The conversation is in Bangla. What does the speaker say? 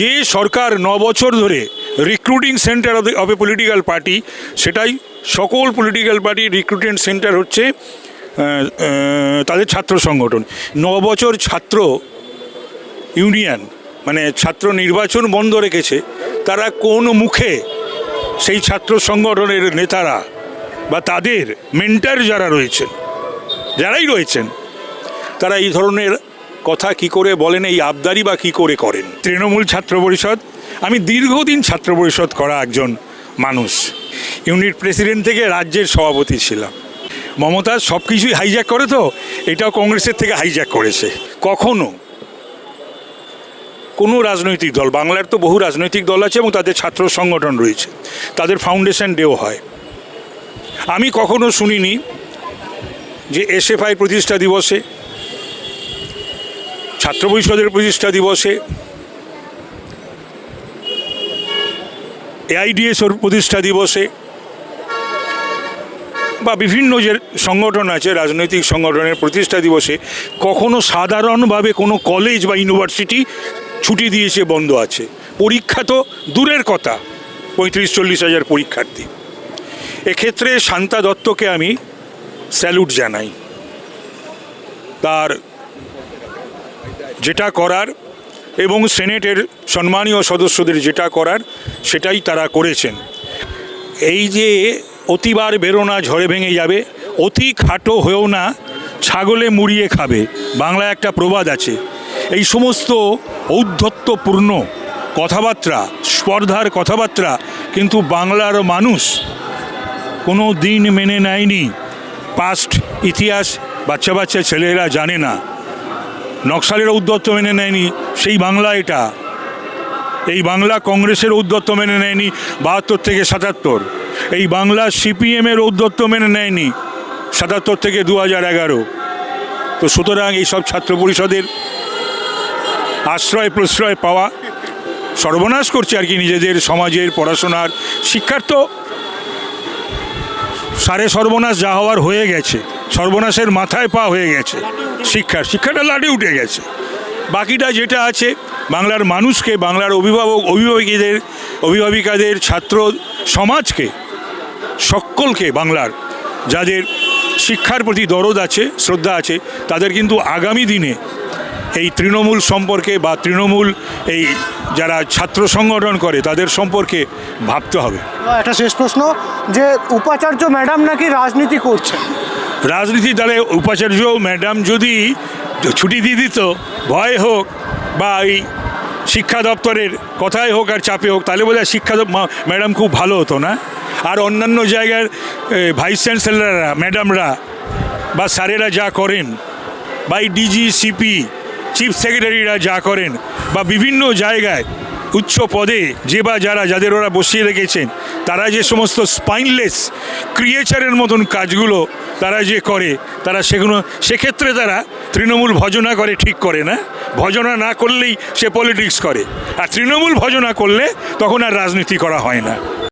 যে সরকার ন বছর ধরে recruiting centre off off a political party সেটাই সকল পলিটিক্যাল পার্টি রিক্রুটমেন্ট সেন্টার হচ্ছে তাদের ছাত্র সংগঠন। ন বছর ছাত্র ইউনিয়ন মানে ছাত্র নির্বাচন বন্ধ রেখেছে, তারা কোন মুখে সেই ছাত্র সংগঠনের নেতারা বা তাদের মেন্টার যারা রয়েছেন, যারাই রয়েছেন, তারা এই ধরনের কথা কি করে বলেন, এই আবদারি বা কি করে করেন? তৃণমূল ছাত্র পরিষদ? আমি দীর্ঘদিন ছাত্র পরিষদ করা একজন মানুষ। ইউনিট প্রেসিডেন্ট থেকে রাজ্যের সভাপতি ছিলাম। মমতা সব কিছুই হাইজ্যাক করে তো, এটাও কংগ্রেসের থেকে হাইজ্যাক করেছে। কখনো কোনো রাজনৈতিক দল, বাংলার তো বহু রাজনৈতিক দল আছে এবং তাদের ছাত্র সংগঠন রয়েছে, তাদের ফাউন্ডেশন ডেও হয়। আমি কখনো শুনিনি যে এসএফআই প্রতিষ্ঠা দিবসে ছাত্র পরিষদের প্রতিষ্ঠা দিবসে এআইডিএসওর প্রতিষ্ঠা দিবসে বা বিভিন্ন যে সংগঠন আছে, রাজনৈতিক সংগঠনের প্রতিষ্ঠা দিবসে কখনো সাধারণভাবে কোনো কলেজ বা ইউনিভার্সিটি ছুটি দিয়েছে, বন্ধ আছে। পরীক্ষা তো দূরের কথা, পঁয়ত্রিশ, চল্লিশ হাজার পরীক্ষার্থী। এক্ষেত্রে শান্তা দত্তকে আমি স্যালুট জানাই। তার যেটা করার এবং সেনেটের সম্মানীয় সদস্যদের যেটা করার সেটাই তারা করেছেন। এই যে অতিবার বেরোনা ঝড়ে ভেঙে যাবে, অতি খাটো হয়েও না, ছাগলে মুড়িয়ে খাবে, বাংলায় একটা প্রবাদ আছে। এই সমস্ত ঔদ্ধত্যপূর্ণ কথাবার্তা, স্পর্ধার কথাবার্তা কিন্তু বাংলার মানুষ কোনো দিন মেনে নেয়নি। পাস্ট ইতিহাস বাচ্চা বাচ্চা ছেলেরা জানে না। নকশালের ঔদ্ধত্য মেনে নেয়নি, সেই বাংলা এটা। এই বাংলা কংগ্রেসের ঔদ্ধত্য মেনে নেয়নি, বাহাত্তর থেকে সাতাত্তর। এই বাংলা সিপিএমের ঔদ্ধত্য মেনে নেয়নি, সাতাত্তর থেকে দু হাজার এগারো। তো সুতরাং এইসব ছাত্র পরিষদের আশ্রয় প্রশ্রয় পাওয়া, সর্বনাশ করছে আর কি নিজেদের সমাজের পড়াশোনার শিক্ষার তো সারে সর্বনাশ যা হওয়ার হয়ে গেছে। সর্বনাশের মাথায় পা হয়ে গেছে। শিক্ষার, শিক্ষাটা লাটে উঠে গেছে। বাকিটা যেটা আছে, বাংলার মানুষকে, বাংলার অভিভাবক, অভিভাবকীদের, অভিভাবিকাদের, ছাত্র সমাজকে, সকলকে বাংলার যাদের শিক্ষার প্রতি দরদ আছে, শ্রদ্ধা আছে, তাদের কিন্তু আগামী দিনে এই তৃণমূল সম্পর্কে বা তৃণমূল এই যারা ছাত্র সংগঠন করে, তাদের সম্পর্কে ভাবতে হবে। একটা শেষ প্রশ্ন, যে উপাচার্য ম্যাডাম নাকি রাজনীতি করছে রাজনীতি দলে উপাচার্য ম্যাডাম যদি ছুটি দিয়ে দিত, ভয় হোক বা এই শিক্ষা দপ্তরের কথাই হোক আর চাপে হোক, তাহলে বোধহয় শিক্ষা ম্যাডাম খুব ভালো হতো না? আর অন্যান্য জায়গার ভাইস চ্যান্সেলররা, ম্যাডামরা বা স্যারেরা যা করেন, বা এই ডিজি, সিপি, চিফ সেক্রেটারিরা যা করেন, বা বিভিন্ন জায়গায় উচ্চ পদে যে বা যারা, যাদের ওরা বসিয়ে রেখেছেন, তারা যে সমস্ত স্পাইনলেস ক্রিয়েচারের মতন কাজগুলো তারা যে করে, তারা সেগুলো, সেক্ষেত্রে তারা তৃণমূল ভজনা করে ঠিক করে না। ভজনা না করলেই সে পলিটিক্স করে। আর তৃণমূল ভজনা করলে তখন আর রাজনীতি করা হয় না।